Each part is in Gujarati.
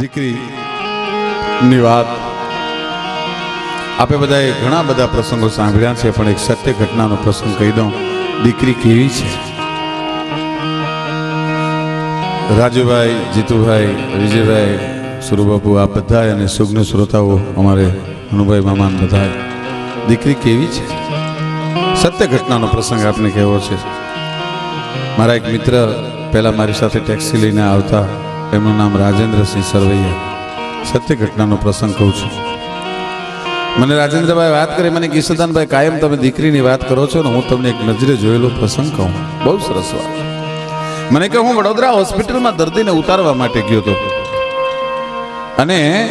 દીકરીની વાત. આપણે બધાએ ઘણા બધા પ્રસંગો સાંભળ્યા છે, પણ એક સત્ય ઘટનાનો પ્રસંગ કહી દઉં. દીકરી કેવી છે? રાજુભાઈ, જીતુભાઈ, વિજયભાઈ, સુરુબાપુ, આ બધા અને સુગ્ન શ્રોતાઓ અમારે અનુભાઈ મામાન બધા દીકરી કેવી છે? સત્ય ઘટનાનો પ્રસંગ આપને કહેવો છે. મારા એક મિત્ર પહેલાં મારી સાથે ટેક્સી લઈને આવતા એમનું નામ રાજેન્દ્રસિંહ સરવૈયા. સત્ય ઘટનાનો પ્રસંગ કહું છું. મને રાજેન્દ્રભાઈ વાત કરી, મને કિશોદાનભાઈ કાયમ તમે દીકરીની વાત કરો છો ને, હું તમને એક નજરે જોયેલો પ્રસંગ કહું. બહુ સરસ વાત. મને કે હું વડોદરા હોસ્પિટલમાં દર્દીને ઉતારવા માટે ગયો હતો. અને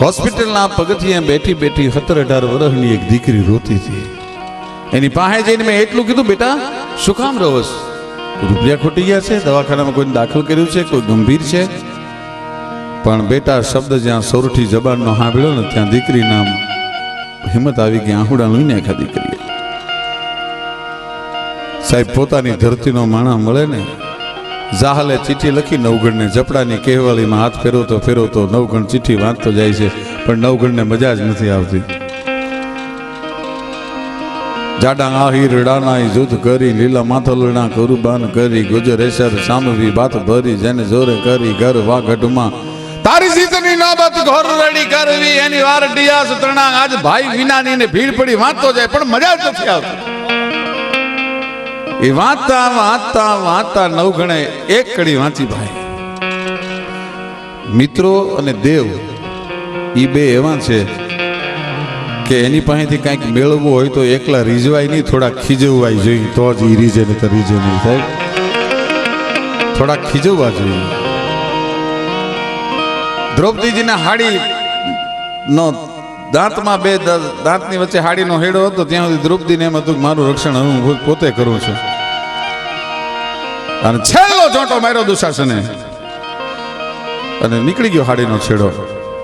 હોસ્પિટલના પગથિયે બેઠી બેઠી સત્તર અઢાર વર્ષની એક દીકરી રોતી હતી. એની પાસે જઈને મેં એટલું કીધું, બેટા, શું કામ રહો છો? રૂપિયા ખૂટી ગયા છે, દવાખાનામાં કોઈને દાખલ કર્યું છે, કોઈ ગંભીર છે. પણ બેટા શબ્દ જ્યાં સૌરઠી જબાનનો સાંભળ્યો ને ત્યાં દીકરી નામ હિંમત આવી ગઈ, આહુડા લઈને આખા દીકરીએ. સાહેબ, પોતાની ધરતીનો માણા મળે ને, જાહલે ચીઠી લખી નવગણને જપડાની કહેવાલીમાં હાથ ફેરવતો ફેરવતો નવગણ ચીઠી વાંચતો જાય છે, પણ નવગણને મજા જ નથી આવતી. જાડા આહી રડાના જૂથ કરી, લીલા માથલના કુરબાન કરી ગુજર એસર સામવી બાત ભરી, જેને જોરે કરી ઘર વાઘટમાં. તારી જીતની નોબત ઘોર રડી કરવી, એની વાર ડિયાસ તણા આજ ભાઈ વિનાની ને ભીડ પડી વાંચતો જાય, પણ મજા જ નથી આવતી. એ વાંચતા વાંચતા વાંચતા નવગણે એક કડી વાંચી ભાઈ. મિત્રો અને દેવ એ બે એવા છે કે એની પાસેથી કાંઈક મેળવવું હોય તો એકલા રીઝવાય નહીં થોડા ખીજવવાય જોઈએ. તો જ એ રીઝે ને તો રીઝે નહીં થાય થોડા ખીજવવા જોઈએ. દ્રૌપદીજીના હાડી નો દાંતમાં બે દાંતની વચ્ચે હાડીનો હેડો હતો, ત્યાં સુધી દ્રૌપદીને એમ હતું મારું રક્ષણ હું પોતે કરું છું. અને છેલ્લો જોટો માર્યો દુશાસને. અને નીકળી ગયો હાડીનો છેડો.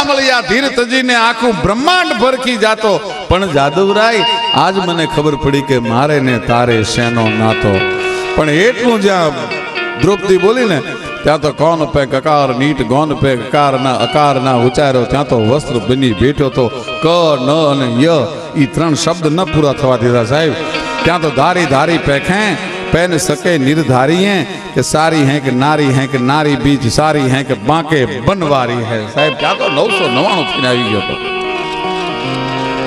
સાંભળ્યા ધીર તજીને આખું બ્રહ્માંડ ભરખી જાતો. પણ જાદવરાય, આજ મને ખબર પડી કે મારે ને તારે શેનો નાતો. પણ એટલું જ્યાં દ્રૌપદી બોલી ને, ત્યાં તો કોન પે કકાર નીટ ગોન પે કકાર ના અકાર ના ઉચ્ચાર્યો ત્યાં તો વસ્ત્ર બની બેઠો તો ક, ન અને ય. એ ત્રણ શબ્દ ન પૂરા થવા દીધા સાહેબ. ત્યાં તો ધારી ધારી પેખે પેન સકે નિર્ધારીએ કે સારી હે કે નારી હે કે નારી બીજ સારી હે કે બાંકે બનવારી હે સાહેબ ત્યાં તો નવસો નવાણું થઈને આવી ગયો હતો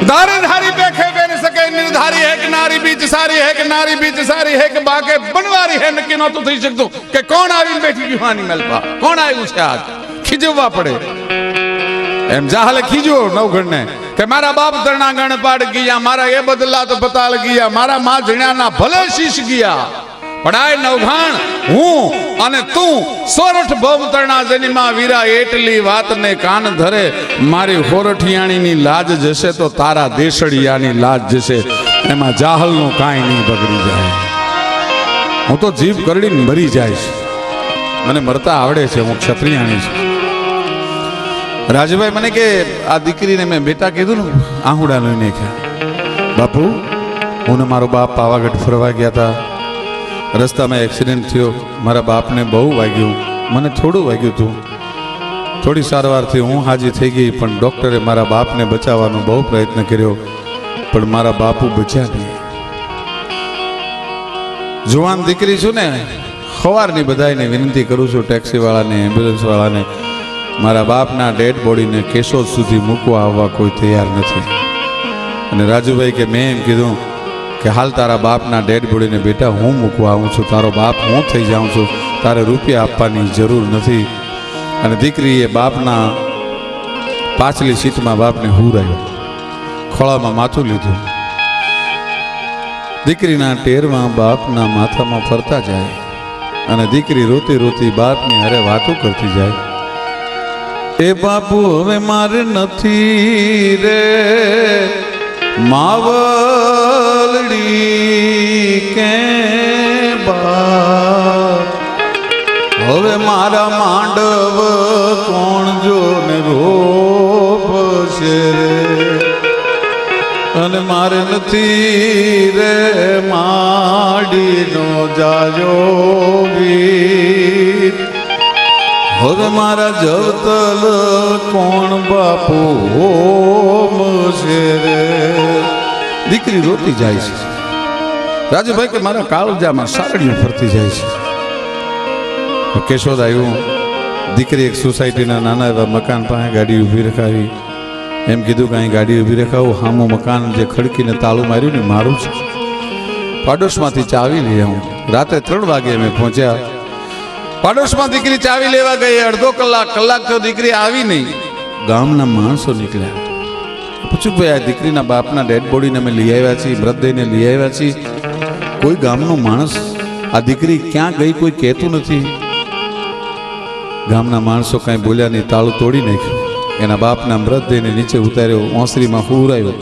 ધારી ધારી પેખે બેન સકે નિર્ધારી હે કે નારી બીજ સારી હે કે નારી બીજ સારી હે કે બાકે બનવારી હે નક્કી तो થઈ શકતું કે કોણ आवी बैठी जुहानी આની મેલપા કોણ આવ્યું છે આજ ખીજવવા પડે એમ જાહલે ખીજો નવગણને કે મારા બાપ તરણા ગણપાડ ગયા, મારા એ બદલા તો પતાળ ગયા, મારા મા ઝીણાના ભલે શીશ ગયા. પણ આ નવઘાણ, હું અને તું સોરઠ ભવ તરણા જનીમાં વીરા એટલી વાતને કાન ધરે, મારી હોરઠિયાણીની લાજ જશે તો તારા દેશડિયાની લાજ જશે, એમાં જાહલનું કાંઈ નહીં બગડી જાય. હું તો જીભ કરડીને મરી જાય છે. મને મરતા આવડે છે, હું ક્ષત્રિયાણી છું. રાજુભાઈ, મને કે આ દીકરીને મેં બેટા કીધું ને, આહુડા લઈને નાખ્યા બાપુ, હું ને મારો બાપ પાવાગઢ ફરવા ગયા હતા રસ્તામાં એક્સિડન્ટ થયો. મારા બાપને બહુ વાગ્યું. મને થોડું વાગ્યું હતું થોડી સારવારથી હું હાજી થઈ ગઈ, પણ ડૉક્ટરે મારા બાપને બચાવવાનો બહુ પ્રયત્ન કર્યો. પણ મારા બાપુ બચ્યા નહીં. જુવાન દીકરી છું ને સવારની બધાને વિનંતી કરું છું, ટેક્સીવાળાને, એમ્બ્યુલન્સવાળાને મારા બાપના ડેડ બોડીને કેશોદ સુધી મૂકવા આવવા કોઈ તૈયાર નથી. અને રાજુભાઈ કે મેં એમ કીધું કે હાલ તારા બાપના ડેડ બોડીને બેટા હું મૂકવા આવું છું, તારો બાપ હું થઈ જાઉં છું, તારે રૂપિયા આપવાની જરૂર નથી. અને દીકરીએ બાપના પાછલી સીટમાં બાપને હુરાયો, ખોળામાં માથું લીધું. દીકરીના ટેરમાં બાપના માથામાં ફરતા જાય અને દીકરી રોતી રોતી બાપની હારે વાતો કરતી જાય. એ બાપુ હવે મારે નથી રે. માવલડી કે બા હવે મારા માંડવ કોણ જો ને રોપશે રે? અને મારે નથી રે માડીનો જાજો ગીત. હવે મારા જવતલ કોણ બાપુ હોમ છે દીકરી રોતી જાય છે. રાજુભાઈ કે મારા કાળજામાં સારડીઓ ફરતી જાય છે. કેશોદ આવ્યું. દીકરી એક સોસાયટીના નાના એવા મકાન પાસે ગાડી ઊભી રખાવી. એમ કીધું કે અહીં ગાડી ઊભી રખાવું. હામું મકાન જે ખડકીને તાળું માર્યું ને મારું છે. પાડોશમાંથી ચાવી લઈ આવું. રાતે ત્રણ વાગે અમે પહોંચ્યા. પાડોશમાં દીકરી ચાવી લેવા ગઈ, અડધો કલાક કલાક તો દીકરી આવી નહીં. ગામના માણસો નીકળ્યા. પૂછ્યું ભાઈ, આ દીકરીના બાપના ડેડ બોડીને અમે લઈ આવ્યા છીએ મૃતદેહને લઈ આવ્યા છીએ. કોઈ ગામનો માણસ આ દીકરી ક્યાં ગઈ કોઈ કહેતું નથી. ગામના માણસો કાંઈ બોલ્યા નહીં, તાળું તોડી નાખ્યું. એના બાપના મૃતદેહને નીચે ઉતાર્યો, ઓસરીમાં ફૂરાયો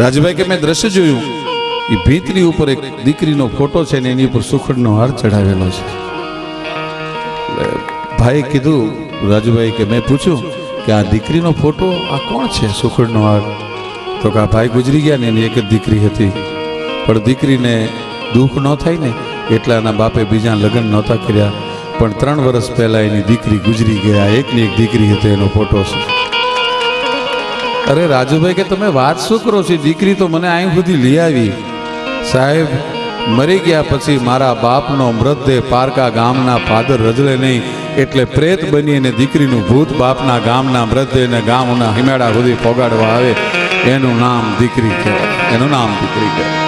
રાજભાઈ કે, મેં દ્રશ્ય જોયું. એ ભીતરી ઉપર એક દીકરીનો ફોટો છે ને એની ઉપર સુખડનો હાર ચઢાવેલો છે. ભાઈએ કીધું, રાજુભાઈ કે મેં પૂછ્યું કે આ દીકરીનો ફોટો આ કોણ છે? સુખડનો હાર. તો કે આ ભાઈ ગુજરી ગયા ને એની એક જ દીકરી હતી. પણ દીકરીને દુઃખ ન થાય ને એટલા એના બાપે બીજા લગ્ન નહોતા કર્યા. પણ ત્રણ વર્ષ પહેલા એની દીકરી ગુજરી ગયા. એકની એક દીકરી હતી, એનો ફોટો છે. અરે રાજુભાઈ કે તમે વાત શું કરો છો? દીકરી તો મને અહીં સુધી લઈ આવી. સાહેબ મરી ગયા પછી મારા બાપનો મૃતદેહ પારકા ગામના ફાધર રજળે નહીં, એટલે પ્રેત બની અને દીકરીનું ભૂત બાપના ગામના મૃતદેહને ગામના હિમાડા સુધી પોગાડવા આવે. એનું નામ દીકરી કહેવાય એનું નામ દીકરી કહેવાય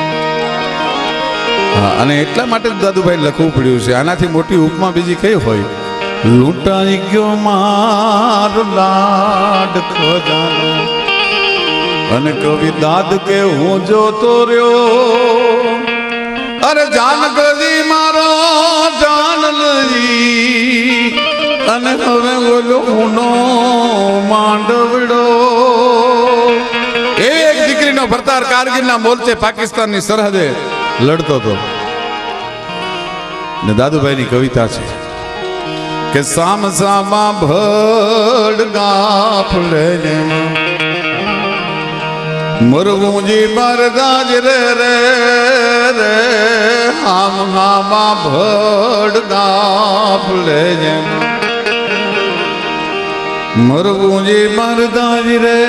હા, અને એટલા માટે દાદુભાઈ લખવું પડ્યું છે. આનાથી મોટી ઉપમા બીજી કઈ હોય? લૂંટાઈ ગયો માર લાડ ખજાનો. અને કવિ દાદ કે હું જોતો રહ્યો. અરે જાન ગદી મારો, જાન લઈ. અને હવે બોલો હુનો માંડવડો. એક દીકરીનો ભરતાર કારગીલના મોરચે પાકિસ્તાનની સરહદે લડતો હતો. ને દાદુભાઈની કવિતા છે કે સામ સામા ભડ ગાફલે મરવું જી મરદાજ રે રે રે, હામ હામા ભડ લે જેમ. જી મરદાજ રે,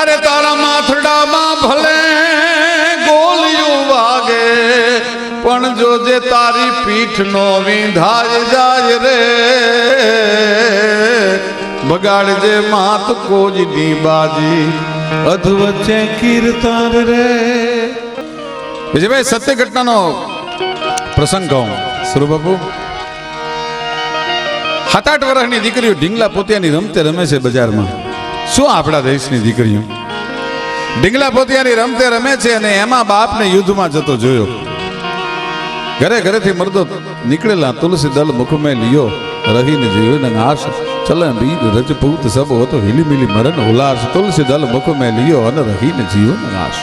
અરે તારા માથડામાં ભલે ગોલિયું વાગે, પણ જોજે તારી પીઠનો વિંધાજ જાય રે, બગાડજે માત કોજની બાજી. વિજયભાઈ સત્ય ઘટનાનો પ્રસંગ કહું. સુરુ બાપુ. સાત આઠ વર્ષની દીકરીઓ ઢીંગલા પોતિયાની રમતે રમે છે બજારમાં. શું આપણા દેશની દીકરીઓ? ઢીંગલા પોતિયાની રમતે રમે છે અને એમાં બાપને યુદ્ધમાં જતો જોયો. ઘરે ઘરેથી મરદો નીકળેલા તુલસી દલ મુખમે લિયો. રહીને જીવન આશ ચલ બીજ રજપૂત સબ હોતો હિલી મિલી મરણ ઉલ્લાસ તુલસી દલ મુખમે લિયો અને રહીને જીવન આશ.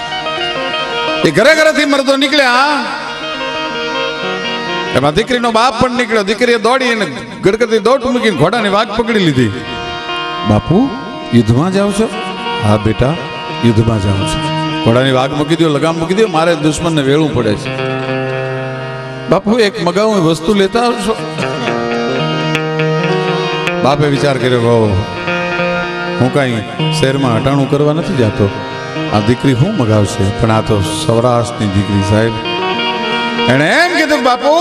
એ ઘરે ઘરેથી મરદો નીકળ્યા? એમાં દીકરીનો બાપ પણ નીકળ્યો. દીકરીએ દોડી અને ગડગડતી દોટ મૂકીને ઘોડાની વાઘ પકડી લીધી. બાપુ, યુદ્ધમાં જાવ છો? હા, બેટા, યુદ્ધમાં જાઉં છું. ઘોડાની વાઘ મૂકી દો લગામ મૂકી દો મારે દુશ્મનને વેળવું પડે છે. બાપુ, એક મગાવું વસ્તુ લેતા આવશો બાપે વિચાર કર્યો કહો હું કાંઈ શહેરમાં હટાણું કરવા નથી જતો. આ દીકરી હું મગાવશે? પણ આ તો સૌરાષ્ટ્રની દીકરી સાહેબ. એણે એમ કીધું કે બાપુ,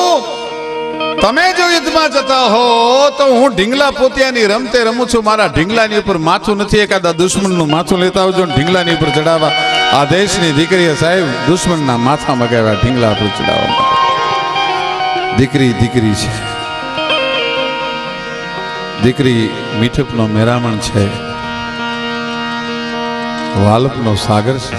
તમે જો યુદ્ધમાં જતા હો તો હું ઢીંગલા પોતિયાની રમતે રમું છું. મારા ઢીંગલાની ઉપર માથું નથી. એકાદા દુશ્મનનું માથું લેતા આવજો ઢીંગલાની ઉપર ચડાવવા. આ દેશની દીકરીએ સાહેબ દુશ્મનના માથા મગાવ્યા ઢીંગલા ઉપર ચડાવવા દીકરી દીકરી છે. દીકરી મીઠપનો મેરામણ છે. વાલપનો સાગર છે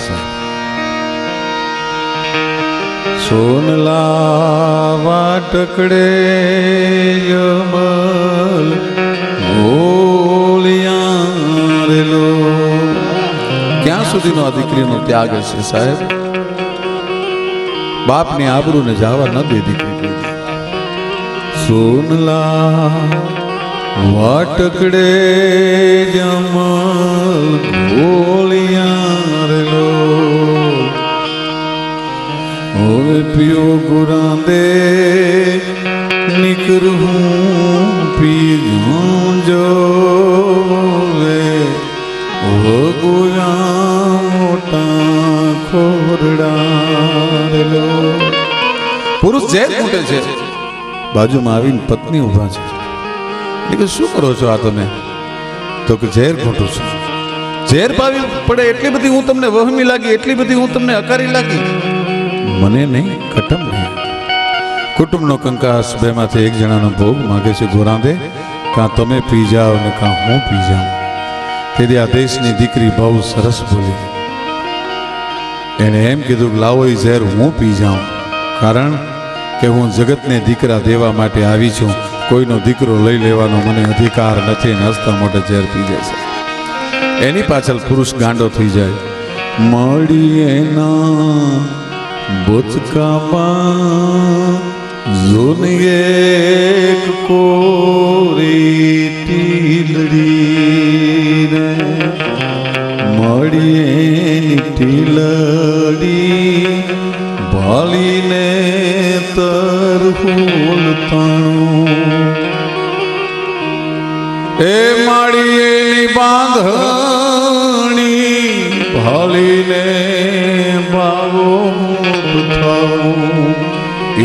સોનલા વાટકડે યમલ ઘોલિયા ક્યાં સુધીનો આ દીકરીનો ત્યાગ છે સાહેબ? બાપની આબરૂને જાવા ન દે દીકરી. સોનલા વાટકડે જમ ઘોલિયા રેલો હવે પિયો ગુરાંદે નિકર હું પી જો ગોયા મોટા ખોરડા રેલો પુરુષ ઝેર ખૂટે છે. બાજુમાં આવીને પત્ની ઊભા છે. કે શું કરો છો આ તમે? તો કે ઝેર ખોટું છે. ઝેર પાવી પડે એટલી બધી હું તમને વહમી લાગી, એટલી બધી હું તમને અકારી લાગી. મને નહીં, કટમ નહીં. કુટુંબનો કંકાસ બેમાંથી એક જણાનો ભોગ માગે છે ગોરાંદે કાં તમે પી જાઓ ને કાં હું પી જાઉં? તેથી આ દેશની દીકરી બહુ સરસ બોલી. એણે એમ કીધું કે, લાવો એ ઝેર હું પી જાઉં, કારણ કે હું જગતને દીકરા દેવા માટે આવી છું. કોઈનો દીકરો લઈ લેવાનો મને અધિકાર નથી ને હસતા મોઢે ઝેર પી જશે એની પાછળ પુરુષ ગાંડો થઈ જાય. મળીએ ના બોચકામાં જોનીએ મળીએ ટીલડી ભાલીને તરહુલ તાણું એ માળીએની બાંધણી બાવો થાવું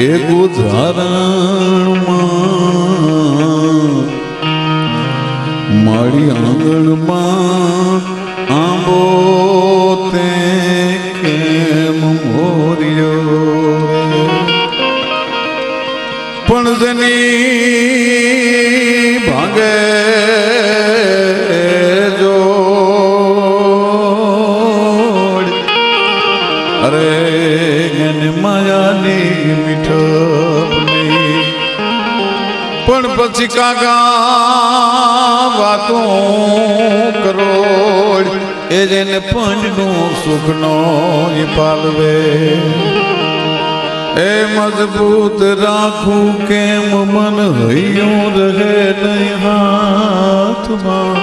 એ ગુજારણમાં મારી આંગણમાં આંબો તે કેમ મોર્યો? પણ જની પણ પછી કાકા વાતો કરોડ એ જેને પંડનું સુખનો પાલવે એ મજબૂત રાખું કેમ મન હૈયું રહે નહીં હાથમાં?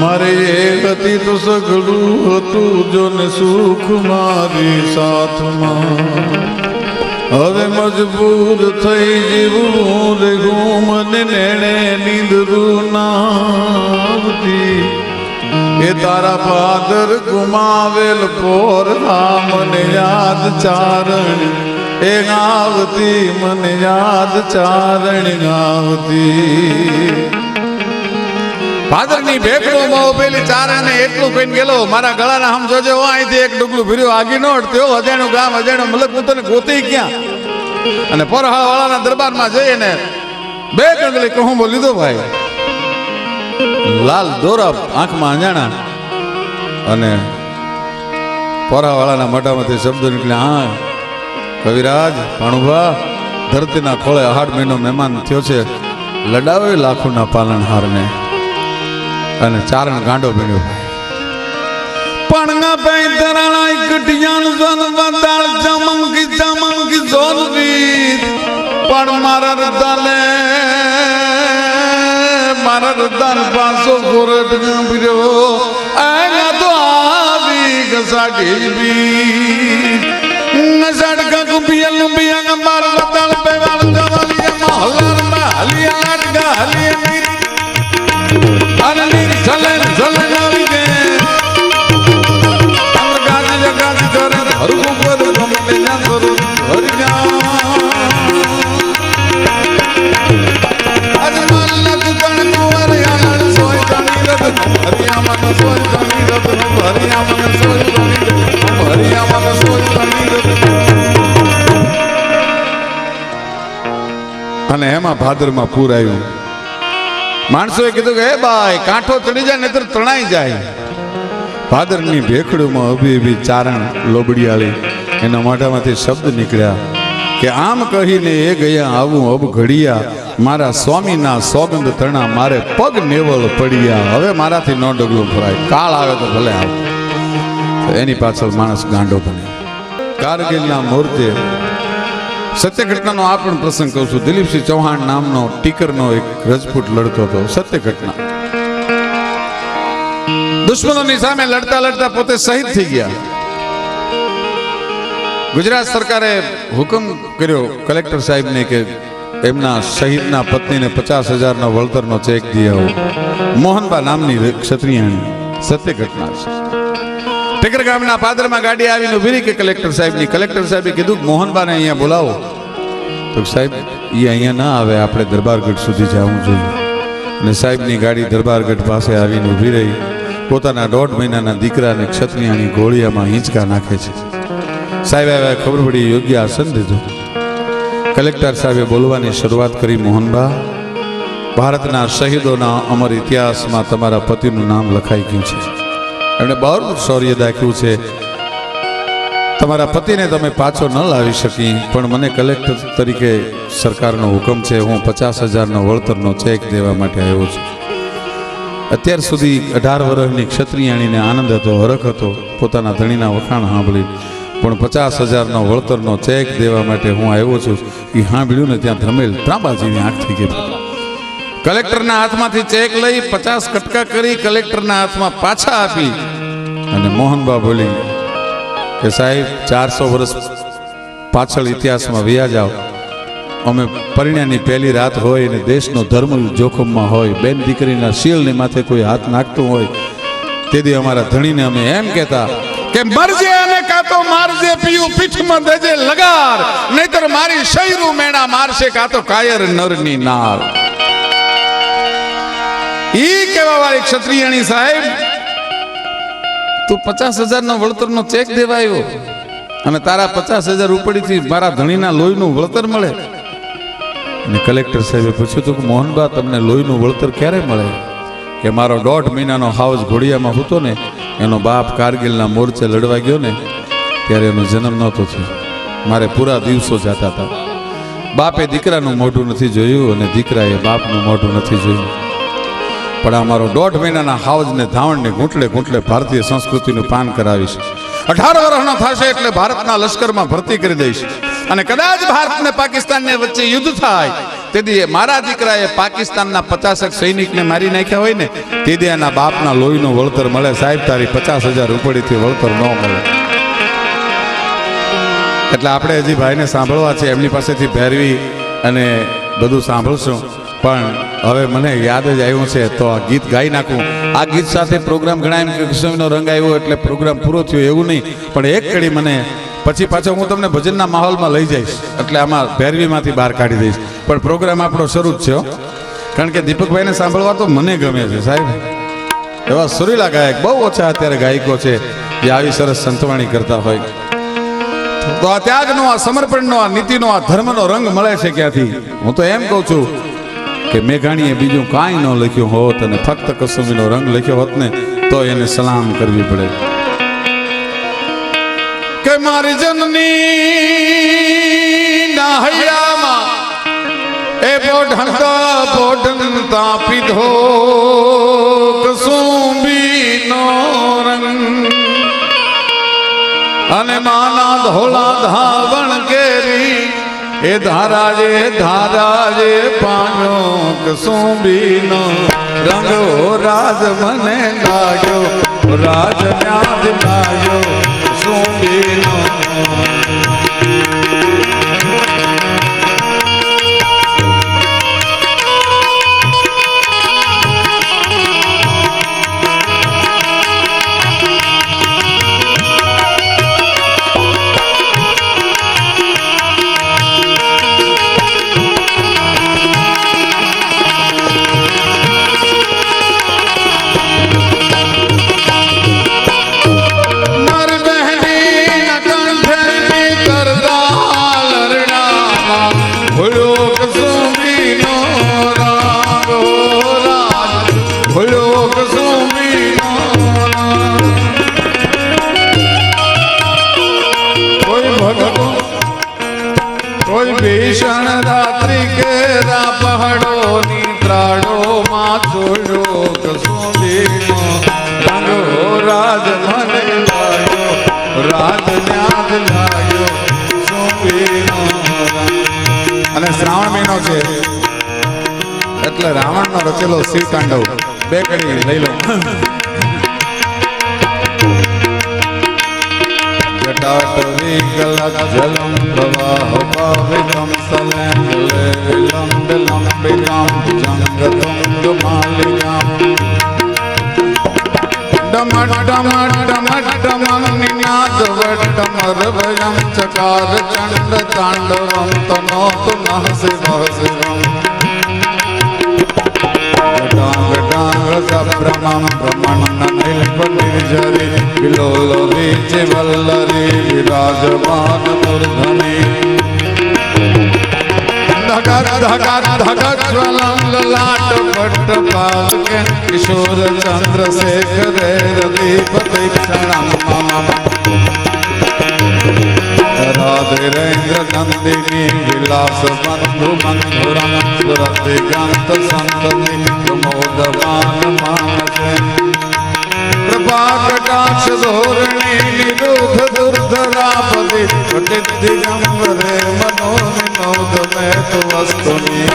મારે એ હતી તો સઘળું હતું જોને સુખ મારી સાથમાં. હવે મજબૂર થઈ જીવું રે મને નેણે નીંદરું નાવતી એ તારા પાદર ગુમાવેલ પોર મને યાદ ચારણ. એ ગાવતી મને યાદ ચારણ આવતી ભાદરની ભેખડોમાં ઉભેલી ચારાને એટલું કહીને ગયેલો. મારા ગળાના હમ જોજો અહીંથી એક ડુગલું ભર્યું. આગી નો તેઓ અજાણું ગામ અજાણું મલક હું તને ગોતી ક્યાં? અને પરહા વાળાના દરબારમાં જઈને બે ડગલી કહું બોલ લીધો ભાઈ. લાલ દોરા આંખમાં અંજાણા. અને પોરાવાળાના મોઢામાંથી શબ્દો નીકળ્યા હા કવિરાજ ભાણુભા ધરતીના ખોળે આઠ મહિનો મહેમાન થયો છે. લડાવે લાખોના પાલનહારને. અને ચારણ ગાંડો બન્યો. પણગા પૈ તરાણાઈ કટિયાન સોન વંદાળ ચમંકી ચમંકી રીત પણ મારા રતાલે મારા રતાલ પાસો કોરટ ગંભીરો આના તો આવી ગસાડી બી નસડકા કુપિયલ નુબિયા મારા રતાલ પેવાળ જવાલી મહલારમાં હલિયા લાટકા હલિયા અને એમાં ભાદરમાં પૂર આવ્યું. માણસોએ કીધું કે, હે ભાઈ, કાંઠો ચડી જાય, નહીતર તણાઈ જાય. ભાદરની ભેખડુમાં અભી અભી ચારણ લોબડિયાળી એના માટામાંથી શબ્દ નીકળ્યા કે, આમ કહીને એ ગયા આવું અબ ઘડિયા, મારા સ્વામીના સોગંદ તણા મારે પગ નેવલ પડ્યા. હવે મારાથી ન ડગલું ભરાય. કાળ આવે તો ભલે આવે. એની પાછળ માણસ ગાંડો બને કારગિલના મોરચે સત્ય ઘટનાનો આ પણ પ્રસંગ કહું છું. દિલીપસિંહ ચૌહાણ નામનો ટીકરનો એક રજપૂત લડતો હતો. સત્ય ઘટના દુશ્મનોની સામે લડતા લડતા પોતે શહીદ થઈ ગયા. ગુજરાત સરકારે હુકમ કર્યો કલેક્ટર સાહેબને કે એમના શહીદના પત્નીને પચાસ હજારનો વળતરનો ચેક દી મોહનબા નામની ક્ષત્રિયાણી. સત્ય ઘટના છે. ટેકર ગામના પાદરમાં ગાડી આવીને ઊભી કે કલેક્ટર સાહેબની? કલેક્ટર સાહેબે કીધું કે મોહનબાને અહીંયા બોલાવો. તો સાહેબ એ અહીંયા ના આવે, આપણે દરબારગઢ સુધી જવું જોઈએ. અને સાહેબની ગાડી દરબારગઢ પાસે આવીને ઊભી રહી. પોતાના દોઢ મહિનાના દીકરાને ક્ષત્રિયાની ગોળિયામાં હિંચકા નાખે છે. સાહેબ આવ્યા ખબર પડી, યોગ્ય આસન દીધું. કલેક્ટર સાહેબે બોલવાની શરૂઆત કરી, મોહનબા, ભારતના શહીદોના અમર ઇતિહાસમાં તમારા પતિનું નામ લખાઈ ગયું છે. એમણે બહુ શૌર્ય દાખ્યું છે. તમારા પતિને તમે પાછો ન લાવી શકી, પણ મને કલેક્ટર તરીકે સરકારનો હુકમ છે. હું પચાસ હજારનો વળતરનો ચેક દેવા માટે આવ્યો છું. અત્યાર સુધી અઢાર વર્ષની ક્ષત્રિયાણીને આનંદ હતો, હરખ હતો, પોતાના ધણીના વખાણ સાંભળી. પણ પચાસ હજારનો વળતરનો ચેક દેવા માટે હું આવ્યો છું. એ સાંભળ્યું ને ત્યાં ધમેલ ત્રાંબા આંખ થઈ ગઈ. કલેક્ટરના હાથમાંથી ચેક લઈ પચાસ કટકા કરી કલેક્ટરના હાથમાં પાછા આપી. અને મોહનબા બોલી કે સાહેબ, ચારસો વર્ષ પાછળ ઇતિહાસમાં વ્યા જાઓ. અમે પરિણાની પહેલી રાત હોય અને દેશનો ધર્મ જોખમમાં હોય, બેન દીકરીના શીલને માથે કોઈ હાથ નાખતું હોય તેથી અમારા ધણીને અમે એમ કહેતા કે મરજે અને કાં તો મારજે, પીયું પીઠમાં દેજે લગાર, નહીતર મારી શૈરું મેણા મારશે, કાં તો કાયર નરની નાર ઈ કહેવા વાળી ક્ષત્રિયાણી સાહેબ, તું પચાસ હજારનો વળતરનો ચેક દેવાયો અને તારા પચાસ હજાર ઉપડીથી મારા ધણીના લોહીનું વળતર મળે. અને કલેક્ટર સાહેબે પૂછ્યું હતું કે મોહનબા, તમને લોહીનું વળતર ક્યારે મળે? કે મારો દોઢ મહિનાનો હાઉસ ઘોડિયામાં હતો ને, એનો બાપ કારગિલના મોરચે લડવા ગયો ને, ત્યારે એનો જન્મ નહોતો થયો. મારે પૂરા દિવસો જતા હતા. બાપે દીકરાનું મોઢું નથી જોયું અને દીકરાએ બાપનું મોઢું નથી જોયું. પણ અમારો દોઢ મહિનાના હાવજને ધાવણને ઘૂંટલે ઘૂંટલે ભારતીય સંસ્કૃતિનું પાન કરાવીશ અઢાર વર્ષનો થશે એટલે ભારતના લશ્કરમાં ભરતી કરી દઈશ. અને કદાચ ભારત ને પાકિસ્તાનને વચ્ચે યુદ્ધ થાય, તેથી મારા દીકરાએ પાકિસ્તાનના પચાસક સૈનિકને મારી નાખ્યા હોય ને, તેથી એના બાપના લોહીનું વળતર મળે. સાહેબ, તારી પચાસ હજાર રૂપડીથી વળતર ન મળે. એટલે આપણે હજી ભાઈને સાંભળવા છે, એમની પાસેથી ભેરવી અને બધું સાંભળશું. પણ હવે મને યાદ જ આવ્યું છે, તો આ ગીત ગાઈ નાખું. આ ગીત સાથે પ્રોગ્રામ ઘણા એમ કે કૃષ્ણનો રંગ આવ્યો એટલે પ્રોગ્રામ પૂરો થયો એવું નહીં, પણ એક કડી મને પછી પાછો હું તમને ભજનના માહોલમાં લઈ જઈશ, એટલે આમાં ભેરવીમાંથી બહાર કાઢી દઈશ. પણ પ્રોગ્રામ આપણો શરૂ જ છે કારણ કે દીપકભાઈને સાંભળવા તો મને ગમે છે, સાહેબ. એવા સુરીલા ગાયક બહુ ઓછા અત્યારે ગાયકો છે, જે આવી સરસ સંતવાણી કરતા હોય. તો આ ત્યાગનો, આ સમર્પણનો, આ નીતિનો, આ ધર્મનો રંગ મળે છે ક્યાંથી? હું તો એમ કહું છું કે મેઘાણીએ બીજું કાંઈ ન લખ્યું હોત અને ફક્ત કસુમીનો રંગ લખ્યો હોત ને, તો એને સલામ કરવી પડે. કે મારી જનની ના હૈયામાં એ બોઢંતા બોઢંતા પીધો કસુંબીનો રંગ. અને માના ધોળા ધાવણ કેરી એ ધારાજે ધારાજે પાણો કસુંબીનો રંગો રાજ મને લાગ્યો રાજ મ્યાજ લાગ્યો કસુંબીનો શ્રાવણ મહિનો છે. એટલે રાવણનો રચેલો શિવ તાંડવ. બે કડી લઈ લો. જલમ પ્રવાહ પાવિતમ લંબિકામ માલિકામ ડમ ડમ ડમ નિનાદ વટ્ટમરભયમ ચકાર ચંડ તાંડવમ તનોત નઃ શિવ શિવમ જટાંગ સભ્રમમ ભ્રમણ નિલ્પ નિર્જરી વિલોલ વીચ વલ્લરી, વિરાજમાન મૂર્ધની ધગત ધગત વિલાસ બંધુ મંધુરમ સુરતિગંત સંતતિ પ્રમોદમાન માનસે પ્રભાકટાક્ષ ધોરણી નિરુધ દુર્ધરાપતિ પટિદિગંબરે મનો વિનોદ મે તુ વસ્તુની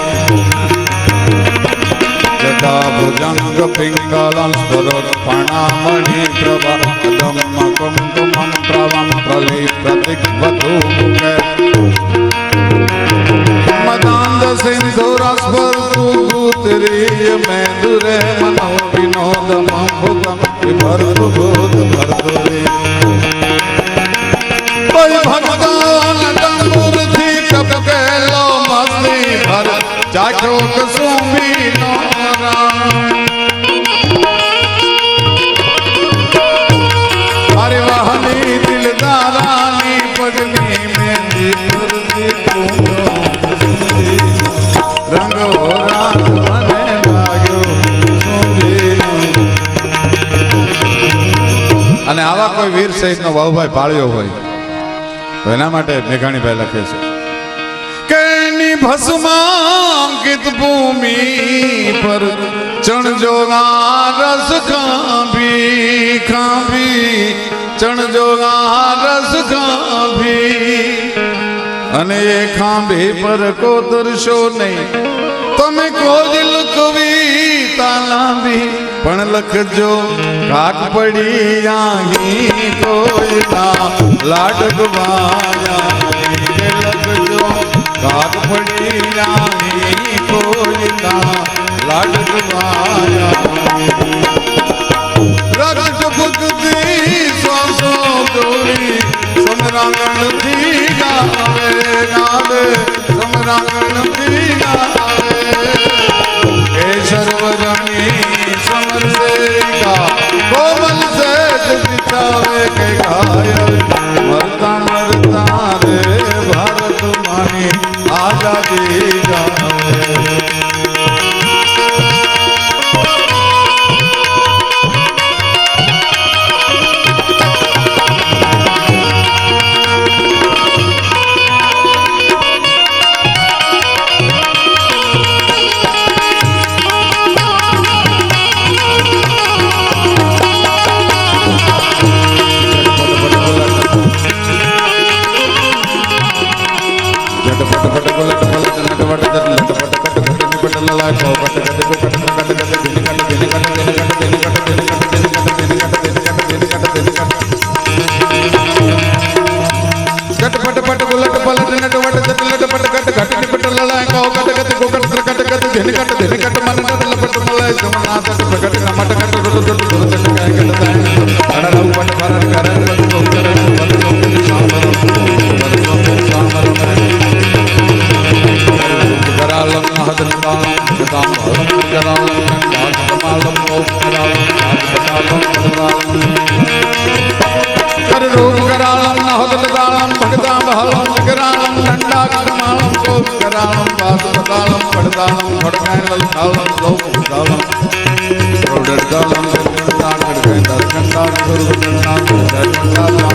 જટાભુજંગ પિંગલં સ્વરોત્પણામણિ પ્રભા ધમ્મ કુંકુમં પ્રવં પ્રલિપ્રતિગ્વધુ સિંધુરસ્ફુર્તુ ભૂતરીય મેદુરે મનો વિનોદ મહુતમ વિભર્તુ ભૂત ભર્તુરે કોઈ ભગવાન તંબુરથી ટપકેલો મસ્તી ભર. ચાખ્યો કસુમી નો રામ આવા કોઈ વીર સહિતનો વાહુભાઈ પાળ્યો હોય, તો એના માટે મેઘાણીભાઈ લખે છે. કેની ભસ્માંકિત ભૂમિ પર ચણજોગા રસ ખાંભી ખાંભી ચણજોગા રસ ખાંભી. અને એ ખાંભી પર કોતરશો નહીં, તમે કોજલ કવિતા લાંબી પણ લખજો, કાક પડી આહી કોયલા લાડકવાયા લખજો, કાક પડી આહી કોયલા લાડકવાયા રક્ષ ભક્તિ શ્વાસો દોરી સમરાંગણથી ગાવે ગાવે સમરાંગણથી ગાવે. કે ઘાયલ મરતા મરતા આઝાદી ತೆನಕಟ್ಟು ತೆನಕಟ್ಟು ಮನಕಟ್ಟಲ್ಲ ಪಟ್ಟು ಮಲ್ಲ ಜಮನಾದಟ್ಟು ಪ್ರಕಟ ನಮಟ ಕಟ್ಟು ದೊಡ್ಡ ದೊಡ್ಡ ದೊಡ್ಡ ಕಾಯಕಲ್ಲ தாளம் படகாயங்கள் தாளம் லோகம் தாளம் தாளம் தாளம் தாளம் தாளம்